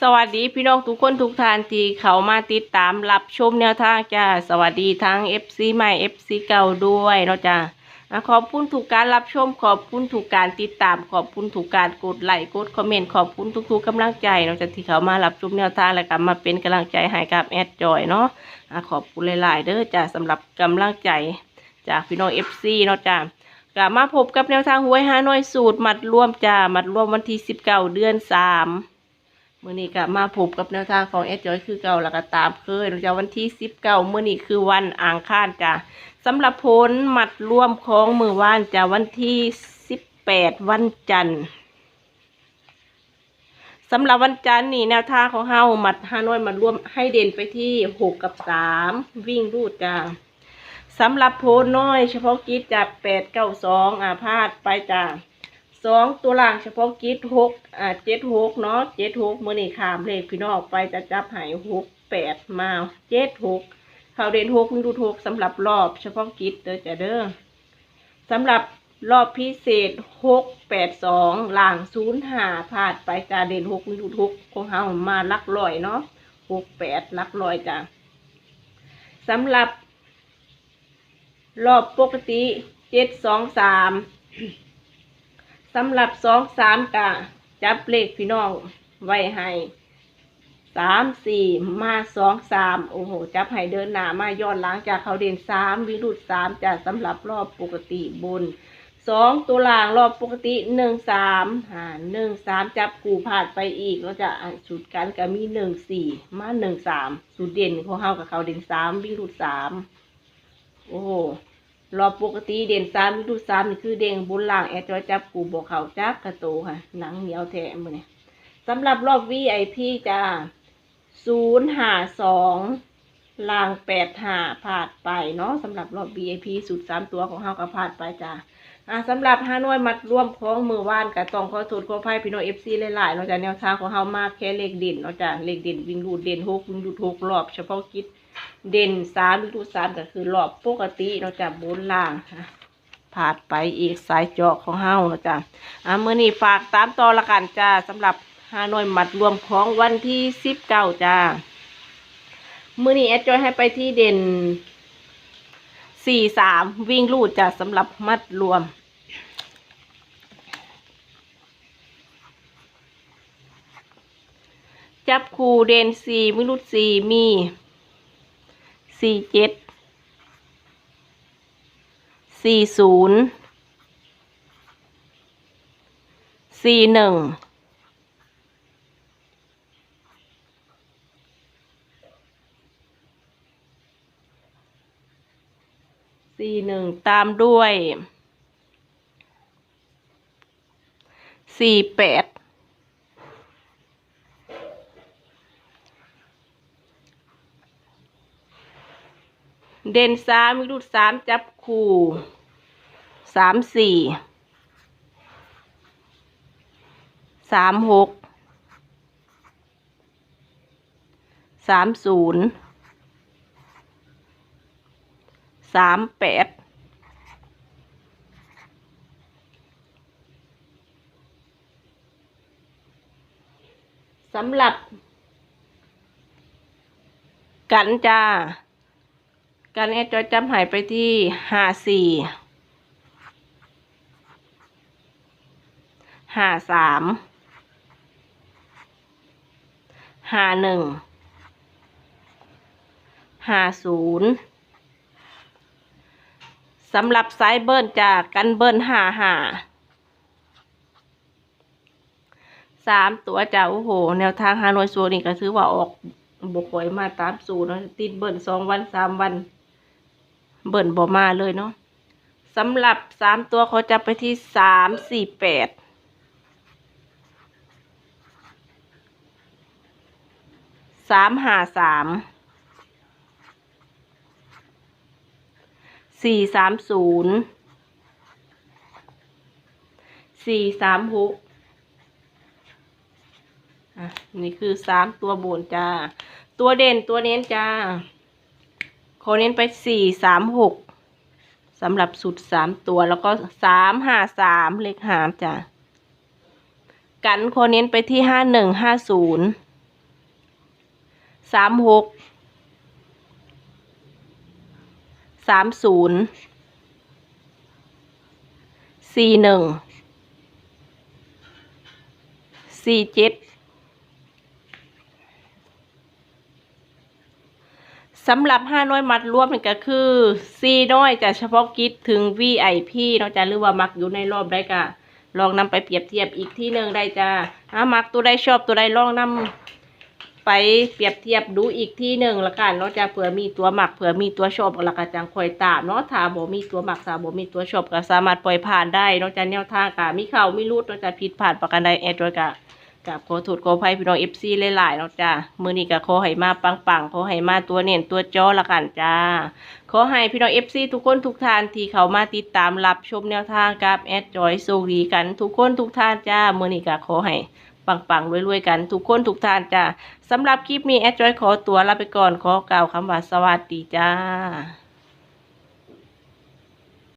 สวัสดีพี่น้องทุกคนทุกท่านที่เขามาติดตามรับชมแนวทางจ้าสวัสดีทั้ง FC ใหม่ FC เก่าด้วยเนาะจ้าขอบคุณทุกการรับชมขอบคุณทุกการติดตาม ขอบคุณทุกการกดไลค์กดคอมเมนต์ขอบคุณทุกๆกำลังใจเนาะจ้าที่เขามารับชมแนวทางและก็มาเป็นกำลังใจให้กับแอดจอยเนาะขอบคุณหลายๆเด้อจ้าสำหรับกำลังใจจากพี่น้อง FC เนาะจ้ากลับมาพบกับแนวทางหวยฮานอยสูตรมัดรวมจ้ามัดรวมวันที่สิบเก้าเดือนสา มมื่อนี้กลับมาพบกับแนวทางของเอสจอยคือเก่าแล้วก็ตามเคยเราจะวันที่สิบเก้ามื่อนี้คือวันอ่างคารจ้าสำหรับผลมัดร่วมของมือวานจ้าวันที่สิบแปดวันจันทร์สำหรับวันจันทร์นี่แนวทางของเฮาหมัดฮาน้อยมัดรวมให้เด่นไปที่หกกับสามวิ่งรูดจ้าสำหรับโพน้อย เฉพาะกิจจากแปดเก้าสองอาพาธไปจ้า สองตัวล่างเฉพาะกิจหกอ่าเจ็ดหกเนาะเจ็ดหกมื่อนี่ขามเลขพี่น้องไปจะจับหายหกแปดมาเจ็ดหกเขาเด่นหกดูหกสำหรับรอบเฉพาะกิจเด้อจะเด้อสำหรับรอบพิเศษหกแปดสองล่างศูนย์ห้าพาดไปจ้าเด่นหกดูหกของเฮามาลักลอยเนาะหกแปดลักลอยจ้าสำหรับรอบปกติเจ็ดสองสาม สำหรับสองสามกะจับเลขพี่น้องไว้ให้สามสี่มาสองสามโอ้โห จับให้เดินหน้ามาย้อนหลังจากเขาเด่นสามวิรุดสามจากสำหรับรอบปกติบนสองตัวล่างรอบปกติหนึ่งสามอ่าหนึ่งสามจับกูผ่านไปอีกแล้วจะอ่านชุดกันก็มีหนึ่งสี่มาหนึ่งสามสูตรเด่นของเขากับเขาเด่นสามวิรุดสามโอ้โห รอบปกติเด่นสามฤดูสามนี่คือเด้งบุญล่างแอดจอยจับกูบอกเขาจับกระโตค่ะ หนังเหนียวแท้มือเนี่ยสำหรับรอบ VIP จ้าศูนย์หาสองล่างแปดหาผ่านไปเนาะสำหรับรอบ VIP สุดสามตัวของเฮาก็ผ่านไปจ้า อ่าสำหรับห้าน่วยมัดร่วมของมือว่านกับตองขอโทษขออภัยพี่น้องเอฟซีหลายๆเนาะจ้ะแนวทางของเฮามากแค่เลขเด่นเนาะจ้ะเลขเด่นวิ่งรูดเด่นหกวิ่งรูดหกรอบเฉพาะกิจเด่นสามฤดูสามก็คือรอบปกติเราจะบนล่างค่ะผ่านไปอีกสายเจาะของเฮาเนาะจ้ะอ่ามื่อนี้ฝากตามต่อละกันจ้าสำหรับฮานอยมัดรวมของวันที่สิบเก้าจ้ามื่อนี้แอดจอยให้ไปที่เด่น สี่สามวิ่งลูดจ้าสำหรับมัดรวม จับคูเดนสี่วิรุดสี่มีสี่เจ็ดสี่ศูนย์สี่หนึ่ง สี่หนึ่งตามด้วยสี่แปดเด่นสามวิรุดสามจับคู่สามสี่สามหกสามศูนย์ สามแปดสำหรับ กันจ้าการแอดจอยจำหายไปที่ห้าสี่ห้าสามห้าหนึ่งห้าศูนย์ สำหรับสายเบิ้ลจากกันเบิ้ลห้าห้าสามตัวจ้าโอ้โห แนวทางฮานอยซัวนี่ก็ถือว่าออกบกคอยมาตามสูเนาะติดเบิ่นสองวันสามวัน เบิ่นบ่มาเลยเนาะสำหรับสามตัวเขาจะไปที่สามสี่แปดสามห้าสาม สี่สามศูนย์สี่สามหกอะนี่คือสามตัวบนจ้า ตัวเด่นตัวเน้นจ้าขอเน้นไปสี่สามหกสำหรับสุดสามตัวแล้วก็สามห้าสามเลขหามจ้ากันขอเน้นไปที่ห้าหนึ่งห้าศูนย์สามหก สามศูนย์สี่หนึ่งสี่เจ็ดสำหรับห้าน้อยมัดรวมนี่ก็คือซีน้อยจะเฉพาะกิจถึง VIP เนาะจ้ะหรือว่ามักอยู่ในรอบได้ก็ลองนำไปเปรียบเทียบอีกที่หนึ่งได้จ้าถ้ามักตัวใดชอบตัวใดลองนำ ไปเปรียบเทียบดูอีกที่หนึ่งละกันเนาะจะเผื่อมีตัวหมักเผื่อมีตัวชอบละกันจังคอยตามเนาะถ้าบ่มีตัวหมักถ้าบ่มีตัวชอบก็สามารถปล่อยผ่านได้เนาะจะแนวทางกะมีเข้ามีรูดเนาะจะผิดผ่านประกันใดแอดไว้กะกับขอโทษขออภัยพี่น้อง FC หลายๆเนาะจ้ามือนี้ก็ขอให้มาปังๆขอให้มาตัวเน้นตัวจอละกันจ้า ขอให้พี่น้อง FC ทุกคนทุกท่านที่เขามาติดตามรับชมแนวทางกับแอดจอยโซดีกันทุกคนทุกท่านจ้ามือนี้ก็ขอให้ ปังๆรวยๆกัน ทุกคนทุกท่านจ้าสำหรับคลิปนี้แอดจอยขอตัวลาไปก่อนขอกล่าวคำว่าสวัสดีจ้า